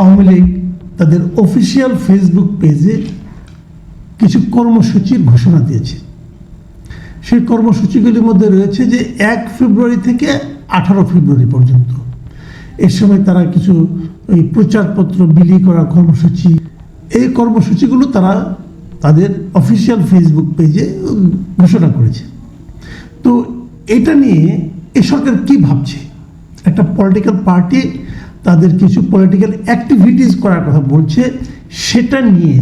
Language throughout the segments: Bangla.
আওয়ামী লীগ তাদের অফিসিয়াল ফেসবুক পেজে কিছু কর্মসূচির ঘোষণা দিয়েছে। সেই কর্মসূচিগুলির মধ্যে রয়েছে যে, এক ফেব্রুয়ারি থেকে আঠারো ফেব্রুয়ারি পর্যন্ত। এর সময় তারা কিছু ওই প্রচারপত্র বিলি করার কর্মসূচি, এই কর্মসূচিগুলো তারা তাদের অফিসিয়াল ফেসবুক পেজে ঘোষণা করেছে। তো এটা নিয়ে এ সরকার কি ভাবছে? একটা পলিটিক্যাল পার্টি তাদের কিছু পলিটিক্যাল অ্যাক্টিভিটিস করার কথা বলছে, সেটা নিয়ে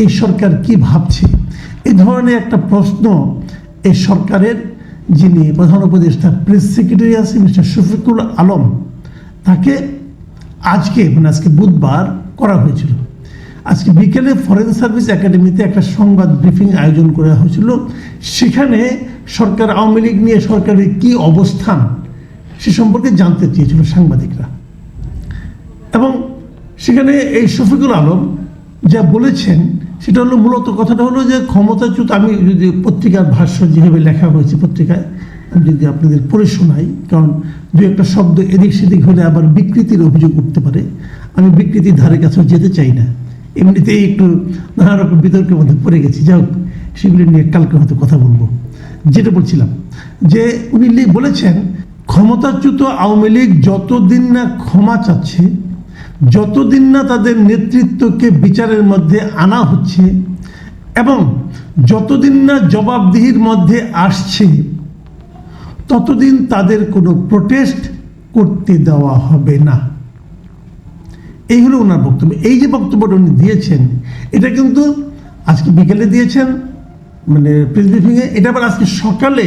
এই সরকার কি ভাবছে? এই ধরনের একটা প্রশ্ন এই সরকারের, যিনি প্রধান উপদেষ্টা প্রেস সেক্রেটারি আছে, মিস্টার শফিকুল আলম, তাকে আজকে মানে আজকে বুধবার করা হয়েছিল। আজকে বিকেলে ফরেন সার্ভিস একাডেমিতে একটা সংবাদ ব্রিফিং আয়োজন করা হয়েছিল। সেখানে সরকার, আওয়ামী লীগ নিয়ে সরকারের কি অবস্থান, সে সম্পর্কে জানতে চেয়েছিল সাংবাদিকরা। এবং সেখানে এই শফিকুল আলম যা বলেছেন, সেটা হলো মূলত কথাটা হলো যে ক্ষমতাচ্যুত, আমি যদি পত্রিকার ভাষ্য যেভাবে লেখা হয়েছে পত্রিকায়, আমি যদি আপনাদের পড়ে শোনাই, কারণ দু একটা শব্দ এদিক সেদিক হলে আবার বিকৃতির অভিযোগ উঠতে পারে। আমি বিকৃতির ধারে কাছেও যেতে চাই না। এমনিতেই একটু নানা রকম বিতর্কের মধ্যে পড়ে গেছি। যাই হোক, সেগুলি নিয়ে কালকে হয়তো কথা বলব। যেটা বলছিলাম, যে উনি বলেছেন, ক্ষমতাচ্যুত আওয়ামী লীগ যতদিন না ক্ষমা চাচ্ছে যতদিন না তাদের নেতৃত্বকে বিচারের মধ্যে আনা হচ্ছে এবং যতদিন না জবাবদিহির মধ্যে আসছে, ততদিন তাদের কোনো প্রোটেস্ট করতে দেওয়া হবে না। এই হলো ওনার বক্তব্য। এই যে বক্তব্যটা উনি দিয়েছেন, এটা কিন্তু আজকে বিকেলে দিয়েছেন মানে প্রেস ব্রিফিংয়ে এটা আবার আজকে সকালে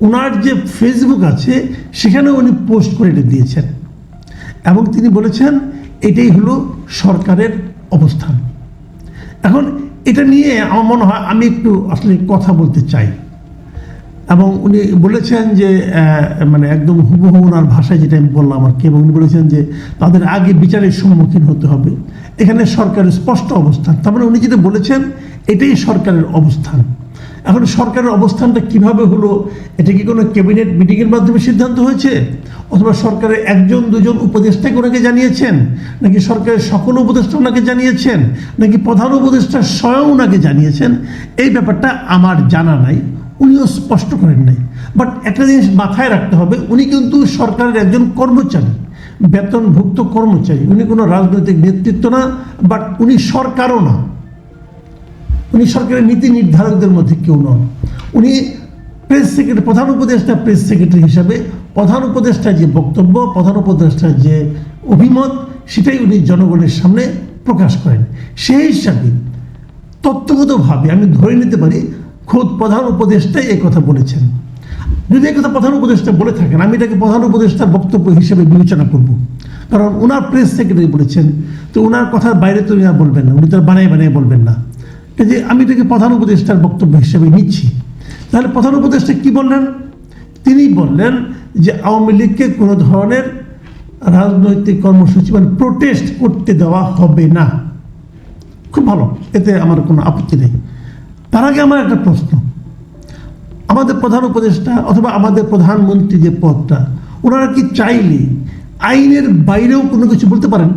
ওনার যে ফেসবুক আছে সেখানে উনি পোস্ট করে এটা দিয়েছেন। এবং তিনি বলেছেন এটাই হলো সরকারের অবস্থান। এখন এটা নিয়ে আমার মনে হয় আমি একটু আসলে কথা বলতে চাই। এবং উনি বলেছেন যে মানে একদম হুবহু ওনার ভাষায় যেটা আমি বললাম আর কি, এবং উনি বলেছেন যে তাদের আগে বিচারের সম্মুখীন হতে হবে। এখানে সরকারের স্পষ্ট অবস্থান। তার মানে উনি যেটা বলেছেন, এটাই সরকারের অবস্থান। এখন সরকারের অবস্থানটা কীভাবে হলো? এটা কি কোনো ক্যাবিনেট মিটিংয়ের মাধ্যমে সিদ্ধান্ত হয়েছে? অথবা সরকারের একজন, দুজন উপদেষ্টাকে ওনাকে জানিয়েছেন? নাকি সরকারের সকল উপদেষ্টা ওনাকে জানিয়েছেন? নাকি প্রধান উপদেষ্টা স্বয়ং ওনাকে জানিয়েছেন? এই ব্যাপারটা আমার জানা নাই, উনিও স্পষ্ট করেন নাই। বাট একটা জিনিস মাথায় রাখতে হবে, উনি কিন্তু সরকারের একজন কর্মচারী, বেতনভুক্ত কর্মচারী। উনি কোনো রাজনৈতিক নেতৃত্ব না বাট উনি সরকারও না। উনি সরকারের নীতি নির্ধারকদের মধ্যে কেউ নন। উনি প্রেস সেক্রেটারি প্রধান উপদেষ্টা প্রেস সেক্রেটারি হিসাবে প্রধান উপদেষ্টার যে বক্তব্য, প্রধান উপদেষ্টার যে অভিমত, সেটাই উনি জনগণের সামনে প্রকাশ করেন। সেই হিসাবে তত্ত্বগতভাবে আমি ধরে নিতে পারি, খোদ প্রধান উপদেষ্টাই এই কথা বলেছেন। যদি এই কথা প্রধান উপদেষ্টা বলে থাকেন, আমি এটাকে প্রধান উপদেষ্টার বক্তব্য হিসেবে বিবেচনা করব। কারণ ওনার প্রেস সেক্রেটারি বলেছেন, তো ওনার কথার বাইরে তো বলবেন না, উনি তার বানিয়ে বানিয়ে বলবেন না। যে আমি এটাকে প্রধান উপদেষ্টার বক্তব্য হিসেবে নিচ্ছি, তাহলে প্রধান উপদেষ্টা কি বললেন? তিনি বললেন যে আওয়ামী লীগকে কোনো ধরনের রাজনৈতিক কর্মসূচি মানে প্রোটেস্ট করতে দেওয়া হবে না। খুব ভালো, এতে আমার কোনো আপত্তি নেই। তার আগে আমার একটা প্রশ্ন। আমাদের প্রধান উপদেষ্টা অথবা আমাদের প্রধানমন্ত্রী যে পদটা, ওনারা কি চাইলে আইনের বাইরেও কোনো কিছু বলতে পারেন?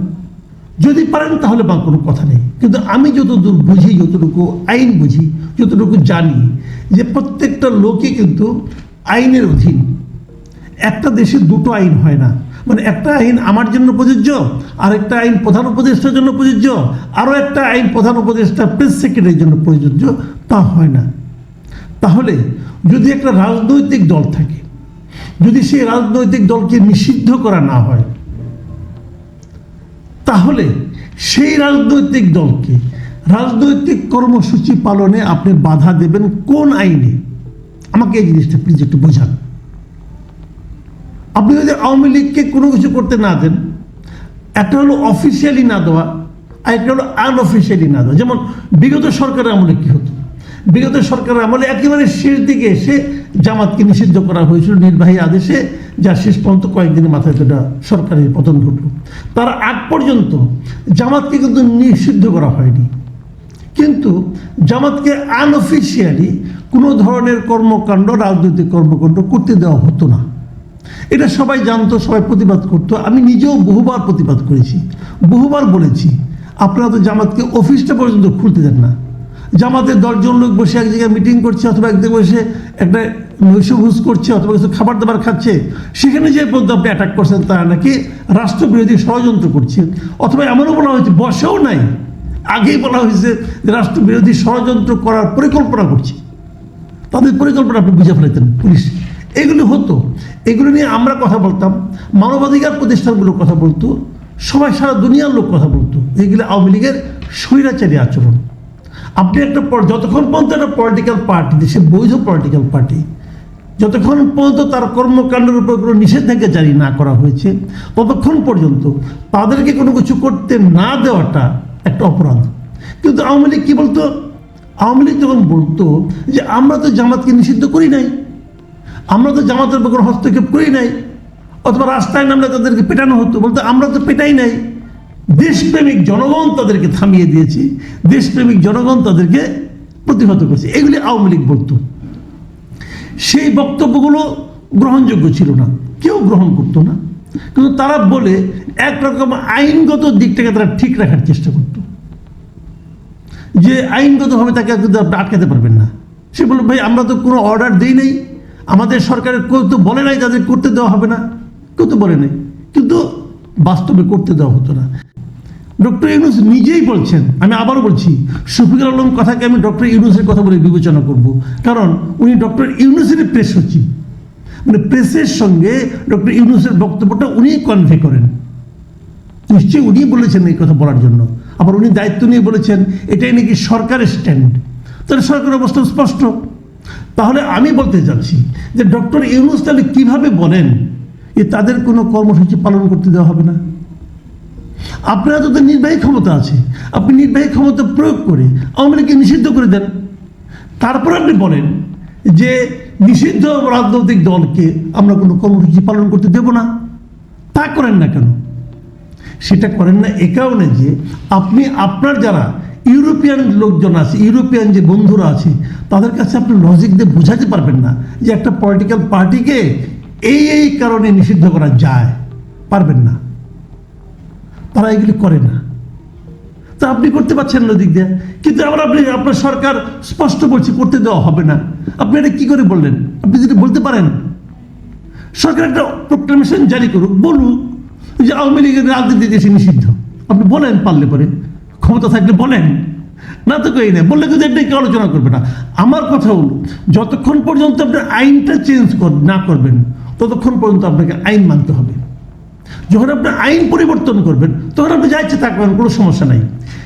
যদি পারেন, তাহলে বা কোনো কথা নেই। কিন্তু আমি যতদূর বুঝি, যতটুকু আইন বুঝি, যতটুকু জানি, যে প্রত্যেকটা লোকই কিন্তু আইনের অধীন। একটা দেশে দুটো আইন হয় না। মানে একটা আইন আমার জন্য প্রযোজ্য আর একটা আইন প্রধান উপদেষ্টার জন্য প্রযোজ্য আরও একটা আইন প্রধান উপদেষ্টা প্রেস সেক্রেটারির জন্য প্রযোজ্য, তা হয় না। তাহলে যদি একটা রাজনৈতিক দল থাকে, যদি সেই রাজনৈতিক দলকে নিষিদ্ধ করা না হয় তাহলে সেই রাজনৈতিক দলকে রাজনৈতিক কর্মসূচি পালনে আপনি বাধা দেবেন কোন আইনে? আমাকে এই জিনিসটা প্লিজ একটু বোঝান। আপনি যদি আওয়ামী লীগকে কোনো কিছু করতে না দেন, একটা হলো অফিসিয়ালি না দেওয়া, আর একটা হলো আনঅফিসিয়ালি না দেওয়া। যেমন বিগত সরকারের আমলে কি হতো? বিগত সরকারের আমলে একেবারে শেষ দিকে এসে জামাতকে নিষিদ্ধ করা হয়েছিল নির্বাহী আদেশে। যা শেষ পর্যন্ত কয়েকদিনের মাথায় সেটা সরকারের পতন ঘটল। তার আগ পর্যন্ত জামাতকে কিন্তু নিষিদ্ধ করা হয়নি। কিন্তু জামাতকে আনঅফিসিয়ালি কোনো ধরনের কর্মকাণ্ড, রাজনৈতিক কর্মকাণ্ড করতে দেওয়া হতো না। এটা সবাই জানতো, সবাই প্রতিবাদ করতো। আমি নিজেও বহুবার প্রতিবাদ করেছি, বহুবার বলেছি, আপনারা তো জামাতকে অফিসটা পর্যন্ত খুলতে দেন না। জামাতের দশজন লোক বসে এক জায়গায় মিটিং করছে, অথবা এক জায়গায় বসে একটা নৈশভোজ করছে অথবা কিছু খাবার দাবার খাচ্ছে, সেখানে যে পর্যন্ত আপনি অ্যাটাক করছেন তারা নাকি রাষ্ট্রবিরোধী ষড়যন্ত্র করছে অথবা এমনও বলা হয়েছে, বসেও নাই। আগেই বলা হয়েছে যে রাষ্ট্রবিরোধী ষড়যন্ত্র করার পরিকল্পনা করছে। তাদের পরিকল্পনা আপনি বুঝে ফেলাইতেন পুলিশ। এগুলো হতো। এগুলো নিয়ে আমরা কথা বলতাম, মানবাধিকার প্রতিষ্ঠানগুলো কথা বলতো, সবাই সারা দুনিয়ার লোক কথা বলতো। এগুলো আওয়ামী লীগের স্বৈরাচারী আচরণ। আপনি একটা যতক্ষণ পর্যন্ত একটা পলিটিক্যাল পার্টি দেশে বৈধ পলিটিক্যাল পার্টি যতক্ষণ পর্যন্ত তার কর্মকাণ্ডের উপর কোনো নিষেধাজ্ঞা জারি না করা হয়েছে, ততক্ষণ পর্যন্ত তাদেরকে কোনো কিছু করতে না দেওয়াটা একটা অপরাধ। কিন্তু আওয়ামী লীগ কী বলতো? আওয়ামী লীগ যখন বলতো যে, আমরা তো জামাতকে নিষিদ্ধ করি নাই। আমরা তো জামাতের উপর কোনো হস্তক্ষেপ করি নাই। অথবা রাস্তায় নামলে তাদেরকে পেটানো হতো। বলতে, আমরা তো পেটাই নাই। দেশপ্রেমিক জনগণ তাদেরকে থামিয়ে দিয়েছে। দেশপ্রেমিক জনগণ তাদেরকে প্রতিহত করেছে। এগুলি আওয়ামী লীগ বলতো। সেই বক্তব্যগুলো গ্রহণযোগ্য ছিল না। কেউ গ্রহণ করতো না। কিন্তু তারা বলে একরকম আইনগত দিকটাকে তারা ঠিক রাখার চেষ্টা করতো। যে আইনগতভাবে তাকে কিন্তু আপনি আটকাতে পারবেন না। সে বলল, ভাই, আমরা তো কোনো অর্ডার দিই নাই। আমাদের সরকারের কেউ তো বলে নাই তাদের করতে দেওয়া হবে না। কেউ তো বলে নাই। কিন্তু বাস্তবে করতে দেওয়া হতো না। ডক্টর ইউনুস নিজেই বলছেন, আমি আবারও বলছি, শফিকুল আলম কথাকে আমি ডক্টর ইউনুসের কথা বলে বিবেচনা করব। কারণ উনি ডক্টর ইউনুসের প্রেস সচিব। মানে প্রেসের সঙ্গে ডক্টর ইউনুসের বক্তব্যটা উনি কনভে করেন। নিশ্চয়ই উনি বলেছেন এই কথা বলার জন্য। আবার উনি দায়িত্ব নিয়ে বলেছেন, এটাই নাকি সরকারের স্ট্যান্ড তাহলে সরকারের অবস্থা স্পষ্ট। তাহলে আমি বলতে চাচ্ছি যে ডক্টর ইউনুস তাহলে কীভাবে বলেন যে তাদের কোনো কর্মসূচি পালন করতে দেওয়া হবে না? আপনার তো নির্বাহী ক্ষমতা আছে, আপনি নির্বাহী ক্ষমতা প্রয়োগ করে আওয়ামী নিষিদ্ধ করে দেন। তারপর আপনি বলেন যে নিষিদ্ধ রাজনৈতিক দলকে আমরা কোনো কর্মসূচি পালন করতে দেব না। তা করেন না কেন? সেটা করেন না এ কারণে যে আপনি, আপনার যারা ইউরোপিয়ান লোকজন আছে, ইউরোপিয়ান যে বন্ধুরা আছে, তাদের কাছে আপনি লজিক দিয়ে বোঝাতে পারবেন না যে একটা পলিটিক্যাল পার্টিকে এই এই কারণে নিষিদ্ধ করা যায়। পারবেন না। তারা এগুলি করে না। তা আপনি করতে পারছেন না দিক দিয়ে। কিন্তু আবার আপনি, আপনার সরকার স্পষ্ট বলছে, করতে দেওয়া হবে না। আপনি এটা কি করে বললেন? আপনি যদি বলতে পারেন। সরকার একটা প্রোক্লামেশন জারি করুক, বলুক যে আওয়ামী লীগের রাজনীতি দেশে নিষিদ্ধ। আপনি বলেন পারলে পরে। ক্ষমতা থাকলে বলেন। না তো কই না বললে কিন্তু এটা কেউ আলোচনা করবে না। আমার কথা হলো, যতক্ষণ পর্যন্ত আপনি আইনটা চেঞ্জ না করবেন, ততক্ষণ পর্যন্ত আপনাকে আইন মানতে হবে। যখন আপনি আইন পরিবর্তন করবেন, তখন আপনি যা ইচ্ছে থাকবেন কোনো সমস্যা নাই।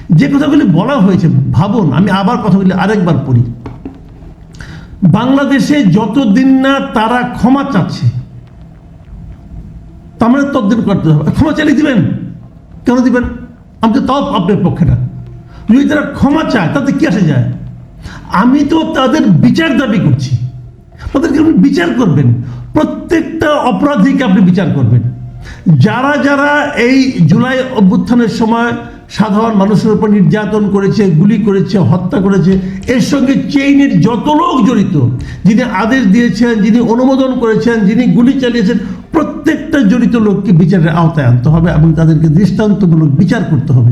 যে কথাগুলি বলা হয়েছে, ভাবুন, আমি আবার কথাগুলি আরেকবার পড়ি। বাংলাদেশে যতদিন না তারা ক্ষমা চাচ্ছে, তার মানে ততদিন করতে হবে। ক্ষমা চালিয়ে দিবেন? কেন দিবেন? আমি তো তাও আপনার পক্ষে না। যদি তারা ক্ষমা চায়, তাতে কি আসে যায়? আমি তো তাদের বিচার দাবি করছি। তাদেরকে আপনি বিচার করবেন। প্রত্যেকটা অপরাধীকে আপনি বিচার করবেন। যারা যারা এই জুলাই অভ্যুত্থানের সময় সাধারণ মানুষের উপর নির্যাতন করেছে, গুলি করেছে, হত্যা করেছে, এর সঙ্গে চেইনের যত লোক জড়িত, যিনি আদেশ দিয়েছেন, যিনি অনুমোদন করেছেন, যিনি গুলি চালিয়েছেন, প্রত্যেকটা জড়িত লোককে বিচারের আওতায় আনতে হবে এবং তাদেরকে দৃষ্টান্তমূলক বিচার করতে হবে।